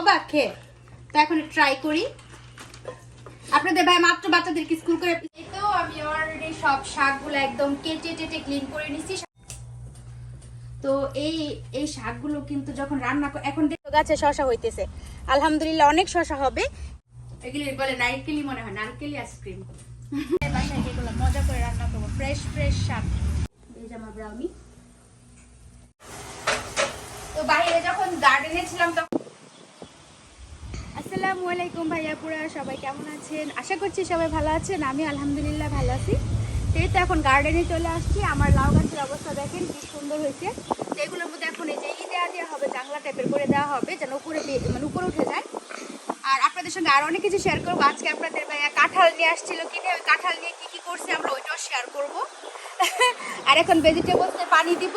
অবাক খেয়ে তো এখন ট্রাই করি। আপনাদের ভাই মাত্র বাচ্চাদেরকে স্কুল করে তো আমি অলরেডি সব শাকগুলো একদম কেটে টেটে ক্লিন করে নিছি। তো এই এই শাকগুলো কিন্তু যখন রান্না এখন গাছে শশা হইতেছে। আলহামদুলিল্লাহ অনেক শশা হবে। এগুলি বলে মনে হয়, নারকেলই আইসক্রিম মজা করে রান্না করব ফ্রেশ ফ্রেশ শাক। তো বাইরে যখন গার্ডেনে ছিলাম তখন আসসালামু আলাইকুম ভাইয়াপুরা সবাই কেমন আছেন? আশা করছি সবাই ভালো আছেন, আমি আলহামদুলিল্লাহ ভালো আছি। তো তো এখন গার্ডেনে চলে আসছি, আমার লাউ গাছের অবস্থা দেখেন কি সুন্দর হয়েছে। তো এগুলোর মধ্যে এখন এই যে ই দেওয়া দেওয়া হবে, জাংলা টাইপের করে দেওয়া হবে, যেন উপরে মানে উপরে উঠে যায়। আর আপনাদের সঙ্গে আরও অনেক কিছু শেয়ার করব। আজকে আপনাদের ভাইয়া কাঁঠাল নিয়ে আসছিল ওই কাঁঠাল নিয়ে কী কী করছে আমরা ওইটাও শেয়ার করব। আর এখন ভেজিটেবলসে পানি দিব।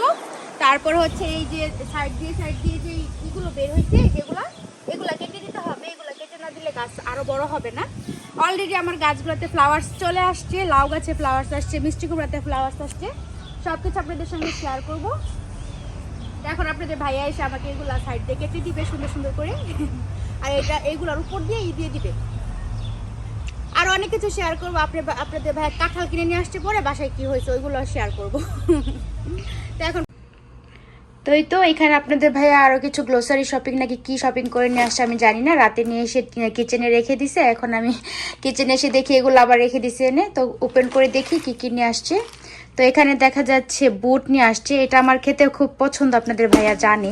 তারপর হচ্ছে এই যে সাইড দিয়ে সাইড দিয়ে যে ইগুলো বের হয়েছে যেগুলো এগুলো কেটে দিতে হবে এগুলো কেটে না দিলে গাছ আরও বড় হবে না। অলরেডি আমার গাছগুলোতে ফ্লাওয়ার্স চলে আসছে, লাউ গাছে ফ্লাওয়ার্স আসছে, মিষ্টি কুমড়াতে ফ্লাওয়ার্স আসছে। সব কিছু আপনাদের সঙ্গে শেয়ার করব। এখন আপনাদের ভাইয়া এসে আমাকে এগুলো সাইড দিয়ে কেটে দিবে, সুন্দর সুন্দর করে। আর এটা এইগুলোর উপর দিয়ে ই দিয়ে দিবে। আর অনেক কিছু শেয়ার করব। আপনি আপনাদের ভাই কাঁঠাল কিনে নিয়ে আসছে পরে বাসায় কি হয়েছে ওইগুলো শেয়ার করব। তো এখন তো এই তো, এখানে আপনাদের ভাইয়া আরও কিছু গ্লোসারি শপিং নাকি কি শপিং করে নিয়ে আসছে আমি জানি না। রাতে নিয়ে এসে কিচেনে রেখে দিছে। এখন আমি কিচেনে এসে দেখি এগুলো আবার রেখে দিছে এনে। তো ওপেন করে দেখি কি কি নিয়ে আসছে। তো এখানে দেখা যাচ্ছে বুট নিয়ে আসছে। এটা আমার খেতে খুব পছন্দ, আপনাদের ভাইয়া জানে।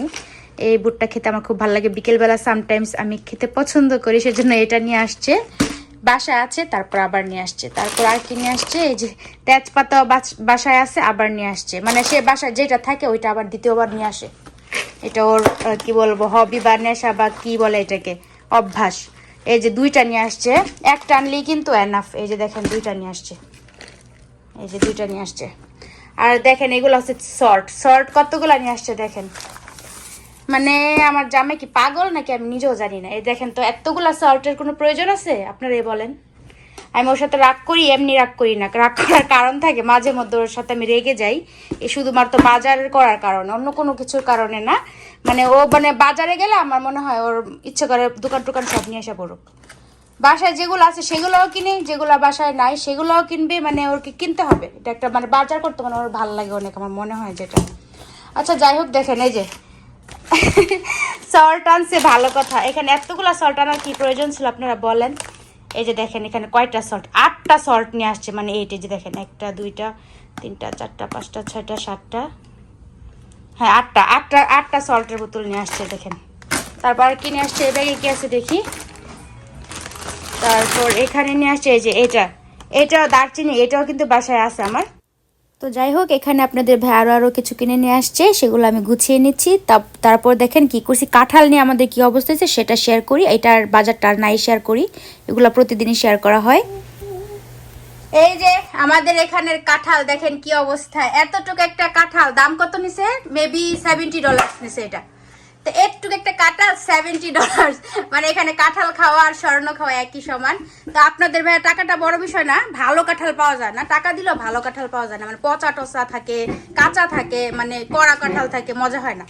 এই বুটটা খেতে আমার খুব ভালো লাগে। বিকেলবেলা সামটাইমস আমি খেতে পছন্দ করি, সেজন্য এটা নিয়ে আসছে। বাসায় আছে, তারপর আবার নিয়ে আসছে। তারপর আর কি নিয়ে আসছে? এই যে তেজপাতা বাসায় আছে, আবার নিয়ে আসছে। মানে সে বাসায় যেটা থাকে, ওইটা আবার দ্বিতীয়বার নিয়ে আসে। এটা ওর কি বলব হবি বা নেশা বা কি বলে এটাকে? অভ্যাস। এই যে দুইটা নিয়ে আসছে। একটা আনলেই কিন্তু এনাফ এই যে দেখেন, দুইটা নিয়ে আসছে। এই যে দুইটা নিয়ে আসছে। আর দেখেন, এগুলো হচ্ছে শর্ট শর্ট কতগুলো নিয়ে আসছে দেখেন? মানে আমার জামে কি পাগল নাকি আমি নিজেও জানি না। এই দেখেন তো, এতগুলা সল্টের কোনো প্রয়োজন আছে? আপনারা এই বলেন। আমি ওর সাথে রাগ করি, এমনি রাগ করি না। রাগ করার কারণ থাকে, মাঝে মধ্যে ওর সাথে আমি রেগে যাই। এ শুধুমাত্র বাজারের করার কারণে, অন্য কোনো কিছুর কারণে না। মানে ও মানে বাজারে গেলে আমার মনে হয় ওর ইচ্ছে করে দোকান টোকান সব নিয়ে এসে পড়ুক। বাসায় যেগুলো আছে সেগুলোও কিনে, যেগুলো বাসায় নাই সেগুলোও কিনবে মানে ওরকে কিনতে হবে? এটা একটা মানে বাজার করতে মানে ওর ভালো লাগে অনেক আমার মনে হয় যেটা। আচ্ছা যাই হোক, দেখেন, এই যে সল্ট আনছে, ভালো কথা। এখানে এতগুলা সল্ট আনার কি প্রয়োজন ছিল আপনারা বলেন? এই যে দেখেন, এখানে কয়টা সল্ট আটটা সল্ট নিয়ে আসছে মানে এইটা যে দেখেন, একটা, দুইটা, তিনটা, চারটা, পাঁচটা, ছয়টা, সাতটা। হ্যাঁ আটটা আটটা আটটা সল্টের বোতল নিয়ে আসছে, দেখেন। তারপর কি নিয়ে আসছে? এই ব্যাগে কি আছে দেখি? তারপর এখানে নিয়ে আসছে, এই যে এটা এটাও দারচিনি, এটাও কিন্তু বাসায় আছে আমার। তো যাই হোক, এখানে আপনাদের ভাই আরও আরও কিছু কিনে নিয়ে আসছে, সেগুলো আমি গুছিয়ে নিচ্ছি। তারপর দেখেন কি করছি, কাঁঠাল নিয়ে আমাদের কি অবস্থা হয়েছে সেটা শেয়ার করি, এটার বাজারটা নাই শেয়ার করি, এগুলো প্রতিদিনই শেয়ার করা হয়। এই যে আমাদের এখানের কাঁঠাল, দেখেন কি অবস্থা, এতটুকু একটা কাঁঠাল, দাম কত নিছে? মেবি সেভেন্টি ডলার নিছে এটা। তো একটুকু একটা কাঁঠাল সেভেন্টি ডলার মানে এখানে কাঁঠাল খাওয়া আর স্বর্ণ খাওয়া একই সমান। তো আপনাদের ভাইয়া, টাকাটা বড় বিষয় না, ভালো কাঁঠাল পাওয়া যায় না। টাকা দিলেও ভালো কাঁঠাল পাওয়া যায় না। মানে পচা টচা থাকে, কাঁচা থাকে মানে কড়া কাঁঠাল থাকে, মজা হয় না।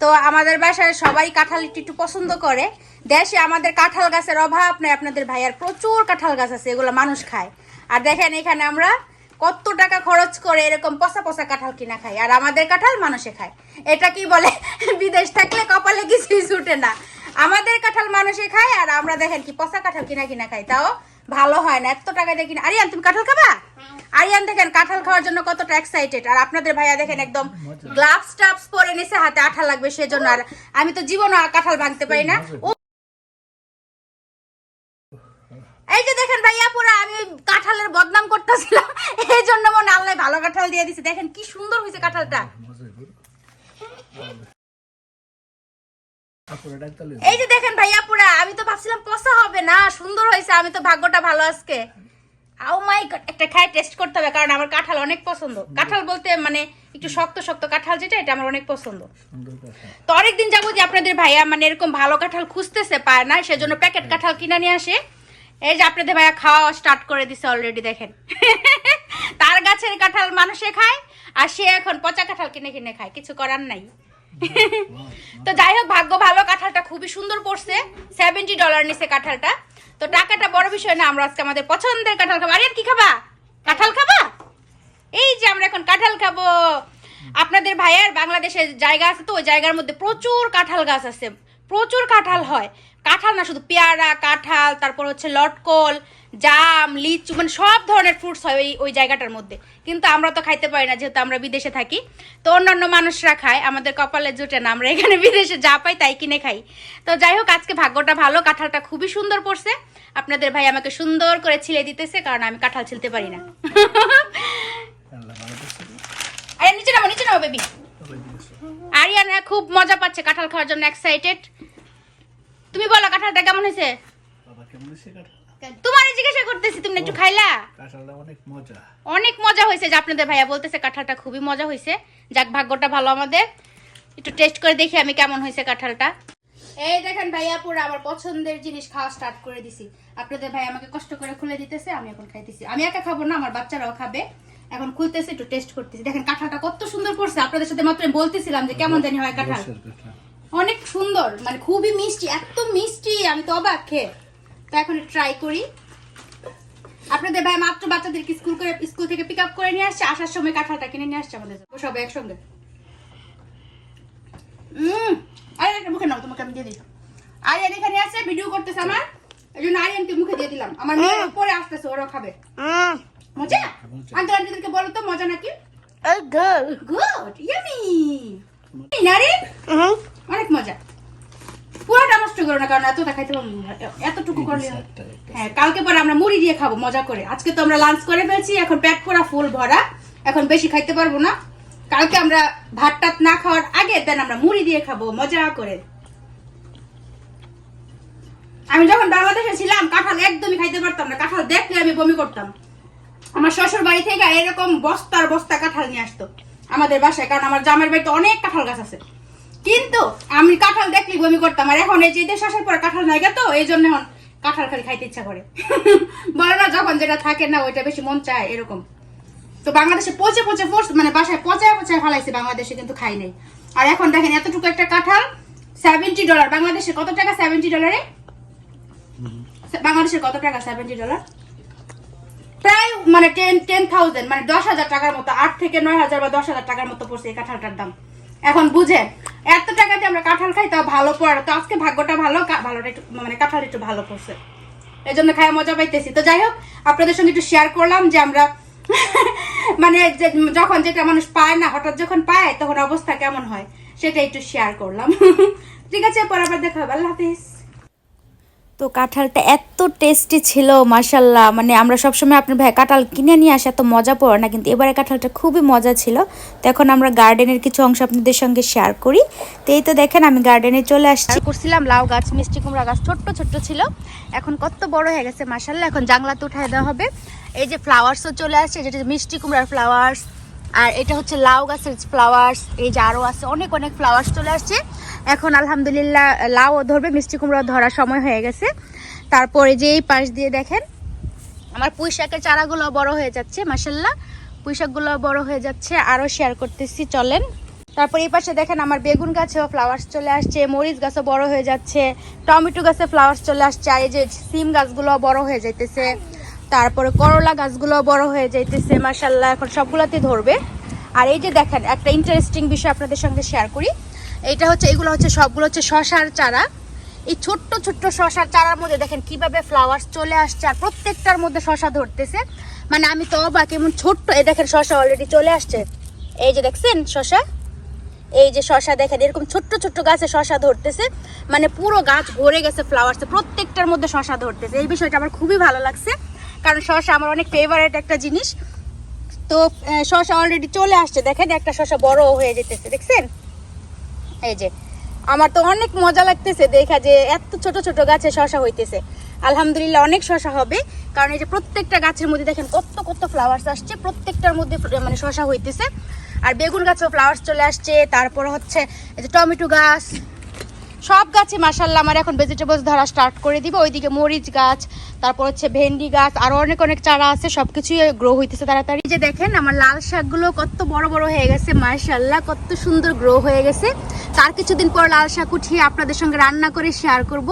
তো আমাদের বাসায় সবাই কাঁঠাল একটু একটু পছন্দ করে। দেশে আমাদের কাঁঠাল গাছের অভাব নেই। আপনাদের ভাইয়ার প্রচুর কাঁঠাল গাছ আছে, এগুলো মানুষ খায়। আর দেখেন এখানে আমরা কত টাকা খরচ করে এরকম পচা পচা কাঁঠাল কিনা খাই আর আমাদের কাঁঠাল মানুষে খায়। এটা কি বলে? বিদেশ থাকলে কপালে কিছুই ছুটে না। আমাদের কাঁঠাল মানুষে খায় আর আমরা দেখেন কি পচা কাঁঠাল কিনা কিনা খাই তাও ভালো হয় না এত টাকা দিয়ে কিনা আরিয়ান তুমি কাঁঠাল খাবা? আরিয়ান দেখেন কাঁঠাল খাওয়ার জন্য কতটা এক্সাইটেড আর আপনাদের ভাইয়া দেখেন একদম গ্লাভস টাভস পরে নিছে হাতে আঠা লাগবে সেজন্য। আর আমি তো জীবনও কাঁঠাল ভাঙতে পারি না। এই যে দেখেন ভাইয়া পুরো আমি কাঁঠালের বদনাম করতেছিলাম। এই জন্য মনে আল্লাহ ভালো কাঁঠাল দিয়ে দিছে। দেখেন কি সুন্দর হয়েছে কাঁঠালটা। এই যে দেখেন ভাইয়া পুরা আমি তো ভাবছিলাম পচা হবে না সুন্দর হয়েছে আমি তো ভাগ্যটা ভালো আজকে। আও মাই গড একটা খাই টেস্ট করতে হবে কারণ আমার কাঁঠাল অনেক পছন্দ। কাঁঠাল বলতে মানে একটু শক্ত শক্ত কাঁঠাল যেটা এটা আমার অনেক পছন্দ। তো অনেকদিন যাব যে আপনাদের ভাইয়া মানে এরকম ভালো কাঁঠাল খুঁজতেছে পায় না সেজন্য প্যাকেট কাঁঠাল কিনে নিয়ে আসে। এই যে আপনাদের ভাইয়া খাওয়া স্টার্ট করে দিছে অলরেডি দেখেন। তার গাছের কাঁঠাল মানুষে খায়, আর সে এখন পচা কাঁঠাল কিনে কিনে খায়, কিছু করার নাই। তো যাই হোক, ভাগ্য ভালো, কাঁঠালটা খুবই সুন্দর পড়ছে। সেভেন্টি ডলার নিছে কাঁঠালটা। তো টাকাটা বড় বিষয় না, আমরা আজকে আমাদের পছন্দের কাঁঠাল খাব। আরে কি খাবা? কাঁঠাল খাবা? এই যে আমরা এখন কাঁঠাল খাব। আপনাদের ভাইয়ার বাংলাদেশের জায়গা আছে তো, ওই জায়গার মধ্যে প্রচুর কাঁঠাল গাছ আছে। প্রচুর কাঁঠাল হয়। কাঁঠাল না শুধু পেয়ারা কাঁঠাল তারপর হচ্ছে লটকল জাম লিচু মানে সব ধরনের ফ্রুটস হয় ওই ওই জায়গাটার মধ্যে। কিন্তু আমরা তো খাইতে পারি না যেহেতু আমরা বিদেশে থাকি। তো অন্যান্য মানুষরা খায় আমাদের কপালে জুটে না আমরা এখানে বিদেশে যা পাই তাই কিনে খাই। তো যাই হোক আজকে ভাগ্যটা ভালো কাঁঠালটা খুবই সুন্দর পড়ছে। আপনাদের ভাই আমাকে সুন্দর করে ছিলে দিতেছে কারণ আমি কাঁঠাল ছিলতে পারি না। আরে নিচে নামো নিচে নামো বেবি আরিয়ানা খুব মজা পাচ্ছে কাঁঠাল খাওয়ার জন্য এক্সাইটেড তুমি বলো কাঁঠালটা কেমন হয়েছে? তোমার জিজ্ঞাসা করতেছি তুমি একটু খাইলা? অনেক মজা। অনেক মজা হয়েছে যে আপনাদের ভাইয়া বলতেছে কাঁঠালটা খুবই মজা হয়েছে। যাক ভাগ্যটা ভালো আমাদের। একটু টেস্ট করে দেখি আমি কেমন হয়েছে কাঁঠালটা। এই দেখেন ভাইয়া পুরো আমার পছন্দের জিনিস খাওয়া স্টার্ট করে দিছি। আপনাদের ভাই আমাকে কষ্ট করে খুলে দিতেছে আমি এখন খাইতেছি। আমি একা খাব না আমার বাচ্চারাও খাবে। এখন খুলতেছে একটু টেস্ট করতেছি। দেখেন কাঁঠালটা কত সুন্দর করছে আপনাদের সাথে মাত্র বলতেছিলাম যে কেমন জানি হয় কাঁঠাল। অনেক সুন্দর মানে খুবই মিষ্টি এত মিষ্টি আমি তো অবাক খেয়ে তো এখন ট্রাই করি। আপনাদের ভাই মাত্র বাচ্চাদেরকে স্কুল করে স্কুল থেকে পিক আপ করে নিয়ে আসছে আসার সময় কাঁঠালটা কিনে নিয়ে আসছে আমাদের। সবাই একসঙ্গে। আরে মুখে নাও তোমাকে আমি দিয়ে দিই। আরিয়ান এখানে আছে ভিডিও করতেছে আমার। এই জন্য আরিয়ানকে মুখে দিয়ে দিলাম। আমার মেয়ে পরে আসতেছে ওরাও খাবে। মজা? মজা। আন্টিদেরকে বলো তো মজা নাকি? গুড ইয়ামি নারী? অনেক মজা। পুরোটা নষ্ট করো না কারণ এতটা খাইতে পারব এতটুকু করলে হয়। কালকে পরে আমরা মুড়ি দিয়ে খাব মজা করে। আজকে তো আমরা লাঞ্চ করে ফেলছি এখন পেট পুরা ফুল ভরা। এখন বেশি খাইতে পারব না। কালকে আমরা ভাত টাত না খাওয়ার আগে দেন আমরা মুড়ি দিয়ে খাব মজা করে। আমি যখন বাংলাদেশে ছিলাম কাঁঠাল একদমই খাইতে পারতাম না। কাঁঠাল দেখলে আমি বমি করতাম। আমার শ্বশুর বাড়ি থেকে এরকম বস্তার বস্তা কাঁঠাল নিয়ে আসতো। আমাদের বাসায় কারণ আমার জামের বাড়িতে অনেক কাঁঠাল গাছ আছে। কিন্তু আমি কাঁঠাল দেখলি বমি করতাম। আর এখন এই যে দেশ আসার পর কাঁঠাল নাই তো এই জন্য এখন কাঁঠাল খালি খাইতে ইচ্ছা করে। বলে না যখন যেটা থাকে না ওইটা বেশি মন চায় এরকম। তো বাংলাদেশে পচে পচে ফোর্স মানে বাসায় পচায় পচায় ফালাইছে বাংলাদেশে কিন্তু খাই নাই। আর এখন দেখেন এতটুকু একটা কাঁঠাল সেভেন্টি ডলার বাংলাদেশে কত টাকা সেভেন্টি ডলারে বাংলাদেশের কত টাকা সেভেন্টি ডলার প্রায় মানে টেন টেন থাউজেন্ড মানে দশ হাজার টাকার মতো আট থেকে নয় হাজার বা দশ হাজার টাকার মতো পড়ছে এই কাঁঠালটার দাম। এখন বুঝে, এত টাকা যে আমরা কাঁঠাল খাই, তাও ভালো পড়ে তো আজকে ভাগ্যটা ভালো ভালোটা একটু মানে কাঁঠাল একটু ভালো পড়ছে। এই জন্য খায় মজা পাইতেছি। তো যাই হোক, আপনাদের সঙ্গে একটু শেয়ার করলাম যে আমরা মানে যখন যেটা মানুষ পায় না, হঠাৎ যখন পায়, তখন অবস্থা কেমন হয়, সেটা একটু শেয়ার করলাম। ঠিক আছে, পর আবার দেখা হবে। আল্লাহ হাফিজ। তো কাঁঠালটা এত টেস্টি ছিল মাসাল্লাহ মানে আমরা সবসময় আপনার ভাই কাঁঠাল কিনে নিয়ে আসে, এত মজা পড়ে না, কিন্তু এবারে কাঁঠালটা খুবই মজা ছিল। তো এখন আমরা গার্ডেনের কিছু অংশ আপনাদের সঙ্গে শেয়ার করি। তো এই তো দেখেন, আমি গার্ডেনে চলে আসছি। করছিলাম, লাউ গাছ, মিষ্টি কুমড়া গাছ, ছোট্ট ছোট্ট ছিল। এখন কত বড় হয়ে গেছে মাসাল্লাহ এখন জাংলাতে উঠায় দেওয়া হবে। এই যে ফ্লাওয়ার্সও চলে আসছে, যেটা মিষ্টি কুমড়ার ফ্লাওয়ার্স আর এটা হচ্ছে লাউ গাছের ফ্লাওয়ার্স এই যে আরও আছে, অনেক অনেক ফ্লাওয়ার্স চলে আসছে। এখন আলহামদুলিল্লাহ লাউও ধরবে, মিষ্টি কুমড়া ধরার সময় হয়ে গেছে। তারপরে যে এই পাশ দিয়ে দেখেন, আমার পুঁই শাকের চারাগুলো বড় হয়ে যাচ্ছে মাসাল্লাহ পুঁই শাকগুলো বড় হয়ে যাচ্ছে, আরও শেয়ার করতেছি, চলেন। তারপর এই পাশে দেখেন আমার বেগুন গাছেও ফ্লাওয়ার্স চলে আসছে, মরিচ গাছও বড় হয়ে যাচ্ছে, টমেটো গাছে ফ্লাওয়ার্স চলে আসছে, আর এই যে সিম গাছগুলো বড় হয়ে যাইতেছে। তারপরে করলা গাছগুলো বড় হয়ে যাইতেছে মাসাল্লাহ এখন সবগুলোতে ধরবে। আর এই যে দেখেন, একটা ইন্টারেস্টিং বিষয় আপনাদের সঙ্গে শেয়ার করি। এইটা হচ্ছে, এগুলো হচ্ছে সবগুলো হচ্ছে শশার চারা। এই ছোট্ট ছোট্ট শশার চারার মধ্যে দেখেন কীভাবে ফ্লাওয়ার্স চলে আসছে আর প্রত্যেকটার মধ্যে শশা ধরতেছে। মানে আমি তো অবাক, এমন ছোট্ট, এই দেখেন শশা অলরেডি চলে আসছে। এই যে দেখছেন শশা? এই যে শশা দেখেন, এরকম ছোট্ট ছোট্ট গাছে শশা ধরতেছে। মানে পুরো গাছ ভরে গেছে ফ্লাওয়ার্সে প্রত্যেকটার মধ্যে শশা ধরতেছে। এই বিষয়টা আমার খুবই ভালো লাগছে, কারণ শশা আমার অনেক ফেভারেট একটা জিনিস। তো শশা অলরেডি চলে আসছে। দেখেন একটা শশা বড় হয়ে যেতেছে, দেখছেন? এই যে, আমার তো অনেক মজা লাগতেছে দেখা যে এত ছোট ছোট গাছে শশা হইতেছে। আলহামদুলিল্লাহ অনেক শশা হবে, কারণ এই যে প্রত্যেকটা গাছের মধ্যে দেখেন কত কত ফ্লাওয়ার্স আসছে, প্রত্যেকটার মধ্যে মানে শশা হইতেছে। আর বেগুন গাছেও ফ্লাওয়ার্স চলে আসছে, তারপর হচ্ছে এই যে টমেটো গাছ সব গাছে মাসাল্লাহ আমার এখন ভেজিটেবলস ধরা স্টার্ট করে দিবে। ওইদিকে মরিচ গাছ, তারপর হচ্ছে ভেন্ডি গাছ, আরও অনেক অনেক চারা আছে, সবকিছুই গ্রো হইতেছে তাড়াতাড়ি। যে দেখেন, আমার লাল শাকগুলো কত বড় বড় হয়ে গেছে মার্শাল্লাহ কত সুন্দর গ্রো হয়ে গেছে। তার কিছুদিন পর লাল শাক উঠিয়ে আপনাদের সঙ্গে রান্না করে শেয়ার করব।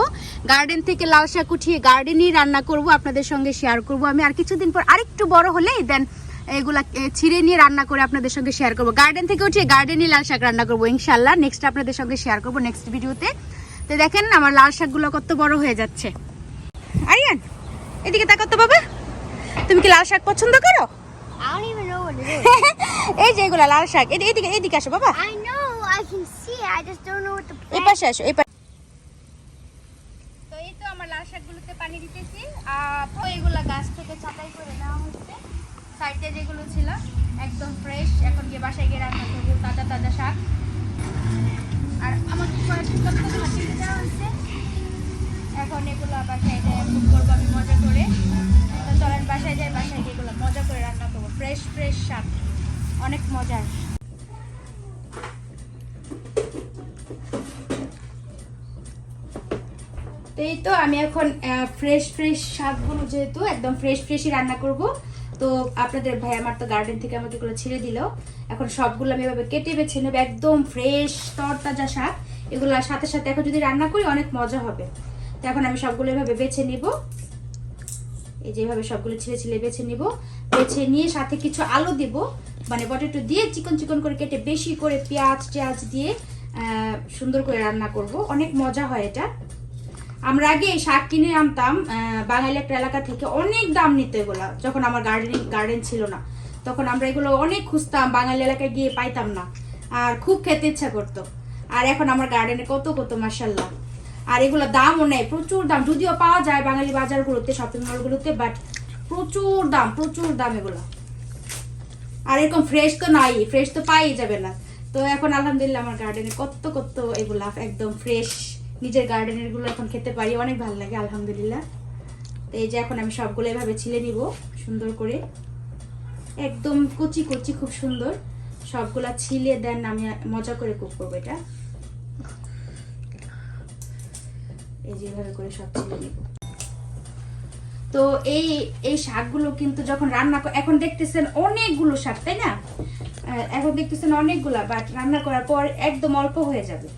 গার্ডেন থেকে লাল শাক উঠিয়ে গার্ডেনই রান্না করব, আপনাদের সঙ্গে শেয়ার করব আমি। আর কিছুদিন পর আরেকটু বড় হলেই দেন এগুলা ছিঁড়ে নিয়ে রান্না করে আপনাদের সঙ্গে শেয়ার করব। গার্ডেন থেকে উঠিয়ে গার্ডেনই লাল শাক রান্না করব ইনশাল্লাহ নেক্সট আপনাদের সঙ্গে শেয়ার করব নেক্সট ভিডিওতে তো দেখেন আমার লাল শাকগুলো কত বড় হয়ে যাচ্ছে। আরিয়ান এদিকে তাকাও তো বাবা। তুমি কি লাল শাক পছন্দ করো. এই যে এগুলা লাল শাক। এদি- এদিকে এদিকে আসো বাবা। এই পাশে আসো এই পাশে তো এই তো আমার লাল শাকগুলোতে পানি দিতেছি। আর তো এগুলা গাছ থেকে ছাঁটাই করে নেওয়া হচ্ছে। সাইডে যেগুলো ছিল, একদম ফ্রেশ এখন গিয়ে বাসায় গিয়ে রান্না করব, তাজা তাজা শাক। আর ভাসিয়ে দেওয়া হয়েছে। এখন এগুলো আবার যায় কুক করব আমি মজা করে। তো চলেন বাসায় যাই, বাসায় গিয়ে এগুলো মজা করে রান্না করব। ফ্রেশ ফ্রেশ শাক। অনেক মজার এই তো আমি এখন ফ্রেশ ফ্রেশ শাকগুলো যেহেতু একদম ফ্রেশ ফ্রেশই রান্না করব। তো আপনাদের ভাই আমার তো গার্ডেন থেকে আমাকে এগুলো ছেড়ে দিল। এখন সবগুলো আমি এভাবে কেটে বেছে নেব, একদম ফ্রেশ তরতাজা শাক। এগুলো সাথে সাথে এখন যদি রান্না করি অনেক মজা হবে। তো এখন আমি সবগুলো এভাবে বেছে নিব। এই যেভাবে সবগুলো ছিঁড়ে ছিঁড়ে বেছে নিব। বেছে নিয়ে সাথে কিছু আলু দিব। মানে পটেটো দিয়ে চিকন চিকন করে কেটে বেশি করে পেঁয়াজ টেয়াজ দিয়ে সুন্দর করে রান্না করব। অনেক মজা হয় এটা। আমরা আগে শাক কিনে আনতাম বাঙালি একটা এলাকা থেকে অনেক দাম নিত এগুলা, যখন আমার গার্ডেনিং গার্ডেন ছিল না। তখন আমরা এগুলো অনেক খুঁজতাম, বাঙালি এলাকায় গিয়ে পাইতাম না। আর খুব খেতে ইচ্ছা করতো। আর এখন আমার গার্ডেনে কত কত মাসাল্লাহ আর এগুলো দামও নেই, প্রচুর দাম। যদিও পাওয়া যায় বাঙালি বাজারগুলোতে শপিং মলগুলোতে বাট প্রচুর দাম প্রচুর দাম এগুলো। আর এরকম ফ্রেশ তো নাই ফ্রেশ তো পাই যাবে না। তো এখন আলহামদুলিল্লাহ আমার গার্ডেনে কত কত এগুলা, একদম ফ্রেশ নিজের গার্ডেনেরগুলো এখন খেতে পারি, অনেক ভালো লাগে, আলহামদুলিল্লাহ। তো এই যে এখন আমি সবগুলো এভাবে ছিলে নিব, সুন্দর করে। একদম কুচি কুচি, খুব সুন্দর। সবগুলা ছিলে দেন আমি মজা করে কুক করব এটা। এই যে এভাবে করে সব ছিলে নিব। তো এই এই শাকগুলো কিন্তু যখন রান্না এখন দেখতেছেন অনেকগুলো শাক, তাই না? এখন দেখতেছেন অনেকগুলা বাট রান্না করার পর একদম অল্প হয়ে যাবে।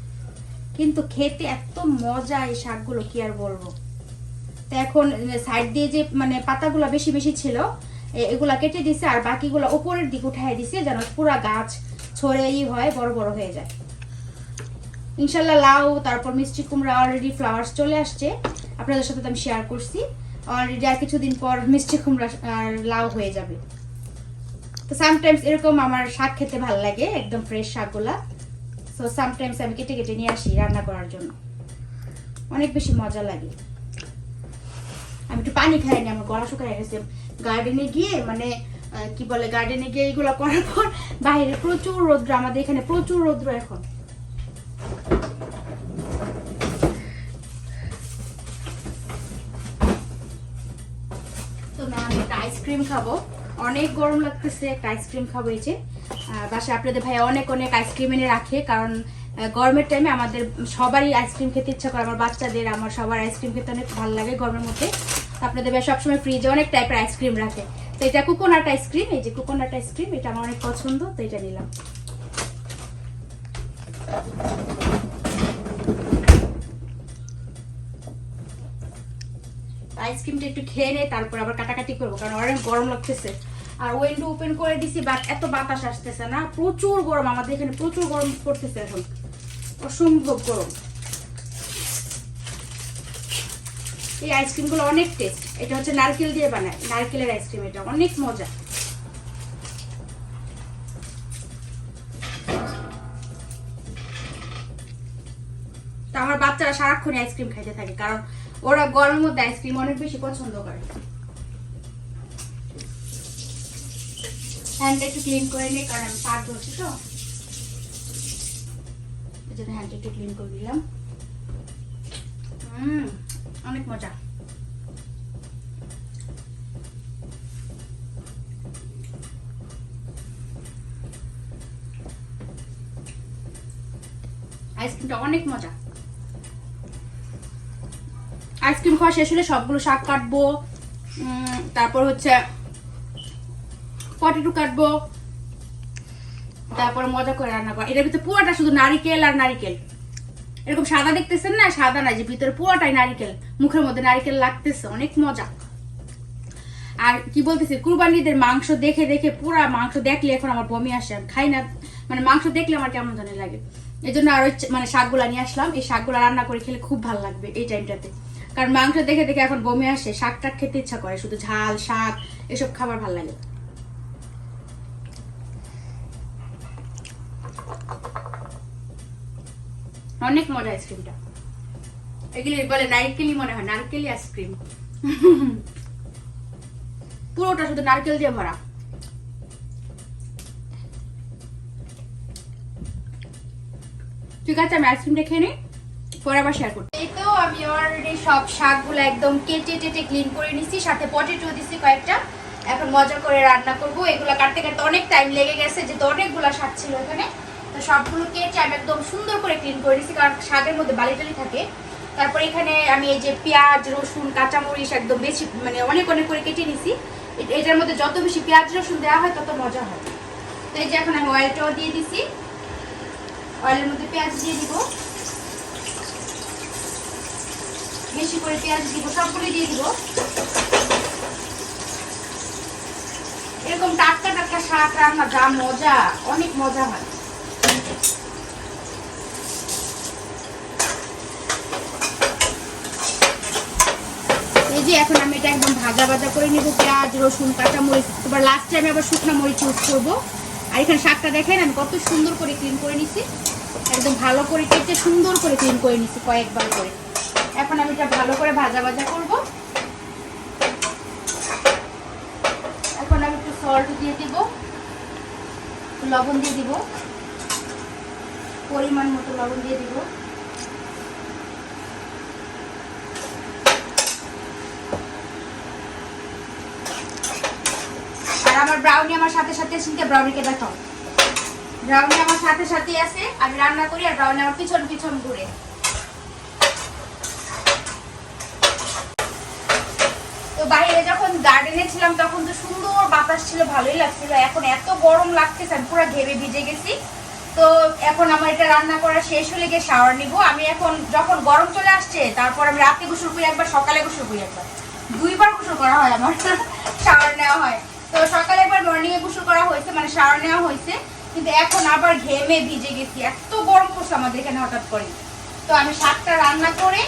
কিন্তু খেতে এত মজা এই শাকগুলো, কি আর বলব? তো এখন সাইড দিয়ে যে মানে পাতাগুলো বেশি বেশি ছিল এগুলা কেটে দিছে আর বাকিগুলো উপরের দিকে উঠাই দিছে যেন পুরা গাছ ছড়েই হয়, বড় বড় হয়ে যায়। ইনশাল্লাহ লাউ, তারপর মিষ্টি কুমড়া অলরেডি ফ্লাওয়ার্স চলে আসছে। আপনাদের সাথে আমি শেয়ার করছি। অলরেডি আর কিছুদিন পর মিষ্টি কুমড়া আর লাউ হয়ে যাবে। তো সামটাইমস এরকম আমার শাক খেতে ভালো লাগে, একদম ফ্রেশ শাকগুলা। সো সামটাইমস আমি কেটে কেটে নিয়ে আসি রান্না করার জন্য। অনেক বেশি মজা লাগে। আমি একটু পানি খাইনি আমার গলা শুকায় গেছে। গার্ডেনে গিয়ে মানে কি বলে গার্ডেনে গিয়ে এইগুলো করার পর বাইরে প্রচুর রৌদ্র, আমাদের এখানে প্রচুর রৌদ্র এখন। তো না, আমি একটা আইসক্রিম খাব। অনেক গরম লাগতেছে, একটা আইসক্রিম খাব এই যে। বাসায় আপনাদের ভাই অনেক অনেক আইসক্রিম এনে রাখে, কারণ গরমের টাইমে আমাদের সবারই আইসক্রিম খেতে ইচ্ছা করে, আমার বাচ্চাদের, আমার সবার আইসক্রিম খেতে অনেক ভালো লাগে গরমের মধ্যে। আপনাদের ভাই সবসময় ফ্রিজে অনেক টাইপের আইসক্রিম রাখে। তো এটা কোকোনাট আইসক্রিম এই যে কোকোনাট আইসক্রিম এটা আমার অনেক পছন্দ, তো এটা নিলাম। আইসক্রিমটা একটু খেয়ে নেই তারপর আবার কাটাকাটি করব, কারণ অনেক গরম লাগতেছে। আর উইন্ডো ওপেন করে দিছি বাট এত বাতাস আসতেছে না। প্রচুর গরম, আমাদের এখানে প্রচুর গরম পড়তেছে এখন। অসম্ভব গরম। এই আইসক্রিমগুলো অনেক টেস্ট এটা হচ্ছে নারকেল দিয়ে বানায়, নারকেলের আইসক্রিম এটা। অনেক মজা। তা আমার বাচ্চারা সারাক্ষণ আইসক্রিম খাইতে থাকে, কারণ ওরা গরমের মধ্যে আইসক্রিম অনেক বেশি পছন্দ করে। হ্যান্ডটা একটু ক্লিন করে নিই কারণ আমি পাট ধরছি তো। এই জন্য হ্যান্ডটা একটু ক্লিন করে দিলাম। হুম, অনেক মজা। আইসক্রিমটা অনেক মজা। আইসক্রিম খাওয়া শেষ হলে সবগুলো শাক কাটবো। তারপর হচ্ছে পটেটো কাটবো। তারপর মজা করে রান্না করা। এটার ভিতরে পুরোটা শুধু নারিকেল আর নারিকেল। এরকম সাদা দেখতেছেন না? সাদা না, যে ভিতরে পুরোটাই নারিকেল। মুখের মধ্যে নারিকেল লাগতেছে, অনেক মজা। আর কি বলতেছে, কুরবানিদের মাংস দেখে দেখে পুরা মাংস দেখলে এখন আমার বমি আসে আমি খাই না। মানে মাংস দেখলে আমার কেমন জানি লাগে। এই জন্য আরও মানে শাকগুলা নিয়ে আসলাম। এই শাকগুলা রান্না করে খেলে খুব ভালো লাগবে এই টাইমটাতে কারণ মাংস দেখে দেখে এখন বমি আসে শাক টাক খেতে ইচ্ছা করে। শুধু ঝাল শাক এসব খাবার ভালো লাগে। অনেক মজা আইসক্রিমটা। এগুলি বলে নারকেলই মনে হয় নারকেলি আইসক্রিম। পুরোটা শুধু নারকেল দিয়ে ভরা। ঠিক আছে, আমি আইসক্রিমটা খেয়ে নিই, পরে আবার শেয়ার করতে এই তো আমি অলরেডি সব শাকগুলো একদম কেটে টেটে ক্লিন করে নিছি, সাথে পটেটো দিছি কয়েকটা। এখন মজা করে রান্না করব। এগুলো কাটতে কাটতে অনেক টাইম লেগে গেছে, যেহেতু অনেকগুলো শাক ছিল এখানে। তো সবগুলো কেটে আমি একদম সুন্দর করে ক্লিন করে নিছি কারণ শাকের মধ্যে বালি টালি থাকে। তারপর এখানে আমি এই যে পেঁয়াজ, রসুন, কাঁচামরিচ একদম বেশি মানে অনেক অনেক করে কেটে নিছি এটার মধ্যে যত বেশি পেঁয়াজ, রসুন দেওয়া হয় তত মজা হয়। তো এই যে এখন আমি অয়েলটাও দিয়ে দিছি। অয়েলের মধ্যে পেঁয়াজ দিয়ে দিব। বেশি করে পেঁয়াজ দিব সবগুলো দিয়ে দিব। এরকম টাটকা টাটকা শাক রান্না, যা মজা, অনেক মজা হয়। এখন আমি এটা একদম ভাজা ভাজা করে নেব, পেঁয়াজ, রসুন কাঁচা মরিচ এবার লাস্টে আমি আবার শুকনো মরিচ ইউজ করব। আর এখানে শাকটা দেখেন, আমি কত সুন্দর করে ক্লিন করে নিছি। একদম ভালো করে কেটে সুন্দর করে ক্লিন করে নিছি কয়েকবার করে। এখন আমি এটা ভালো করে ভাজা ভাজা করব। এখন আমি একটু সল্ট দিয়ে দিব লবণ দিয়ে দিব। পরিমাণ মতো লবণ দিয়ে দিব। ব্রাউনি আমার সাথে সাথে আছে ব্রাউনিকে দেখাও। ব্রাউনি আমার সাথে সাথে আছে, আমি রান্না করি আর ব্রাউনি আমার পিছন পিছন ঘুরে। তো বাইরে যখন গার্ডেনে ছিলাম, তখন তো সুন্দর বাতাস ছিল, ভালোই লাগছিল। এখন এত গরম লাগতেছে, আমি পুরো ঘেমে ভিজে গেছি। তো এখন আমার এটা রান্না করা শেষ হলে গিয়ে শাওয়ার নিব। আমি এখন যখন গরম চলে আসছে, তারপর আমি রাতে গোসল করি, একবার সকালে গোসল করি একবার। দুইবার গোসল করা হয় আমার শাওয়ার নেওয়া হয়। তো সকালে মর্নিং এ গোসল করা হয়েছে মানে শাওয়ার নেওয়া হয়েছে, কিন্তু এখন আবার ঘেমে ভিজে গেছি। এত গরম পড়ছে আমাদের এখানে হঠাৎ করে তো আমি শাকটা রান্না করে,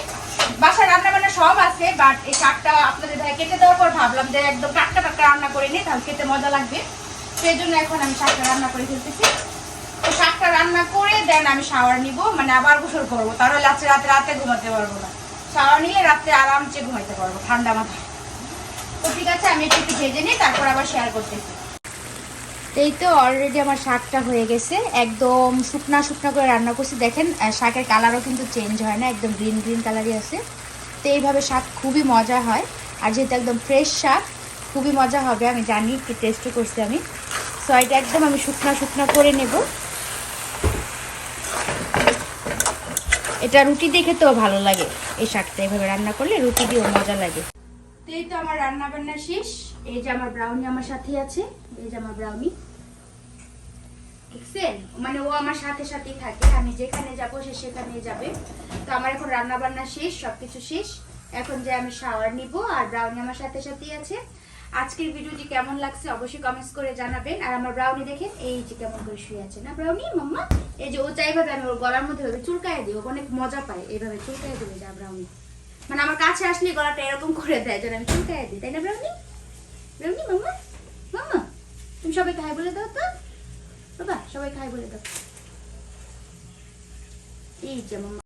বাসায় রান্না বান্না সব আছে বাট এই শাকটা আপনাদের ভাই কেটে দেওয়ার পর ভাবলাম যে একদম টাটকা টাটকা রান্না করে নিই, তাহলে খেতে মজা লাগবে। সেই জন্য এখন আমি শাকটা রান্না করে ফেলতেছি। তো শাকটা রান্না করে দেন আমি শাওয়ার নিব মানে আবার গোসল করব। তাহলে আজকে রাতে রাতে ঘুমাতে পারব না। শাওয়ার নিলে রাতে আরামসে ঘুমাইতে পারব, ঠান্ডা মাথায়। তো ঠিক আছে, আমি একটু ভেজে নিই, তারপর আবার শেয়ার করতেছি। এই তো অলরেডি আমার শাকটা হয়ে গেছে। একদম শুকনা শুকনা করে রান্না করছি। দেখেন শাকের কালারও কিন্তু চেঞ্জ হয় না, একদম গ্রিন গ্রিন কালারই আছে। তো এইভাবে শাক খুবই মজা হয়। আর যেহেতু একদম ফ্রেশ শাক, খুবই মজা হবে, আমি জানি, একটু টেস্টও করছি আমি। সো এটা একদম আমি শুকনা শুকনা করে নেব। এটা রুটি দিয়ে খেতেও ভালো লাগে, এই শাকটা এভাবে রান্না করলে রুটি দিয়েও মজা লাগে। তো এই তো আমার রান্না বান্না শেষ। এই যে আমার ব্রাউনি আমার সাথে আছে। এই যে আমার ব্রাউনি মানে ও আমার সাথে সাথেই থাকে। আমি যেখানে যাব সে সেখানে যাবে। তো আমার এখন রান্না বান্না শেষ, সবকিছু শেষ। এখন যে আমি শাওয়ার নিব আর ব্রাউনি আমার সাথে সাথেই আছে। আজকের ভিডিওটি কেমন লাগছে অবশ্যই কমেন্টস করে জানাবেন। আর আমার ব্রাউনি দেখেন, এই যে কেমন করে শুয়ে আছে। না ব্রাউনি মাম্মা? এই যে ও চাইভাবে আমি ওর গলার মধ্যে ভাবে চুলকায় দিই। অনেক মজা পায় এইভাবে চুলকায় দিবে যা ব্রাউনি মানে আমার কাছে আসলে গলাটা এরকম করে দেয় যেন আমি চুলকায় দিই। তাই না ব্রাউনি ব্রাউনি মাম্মা? মাম্মা? তুমি সবাই হাই বলে দাও তো। বাবা সবাই খাই বলে দাও। এই যে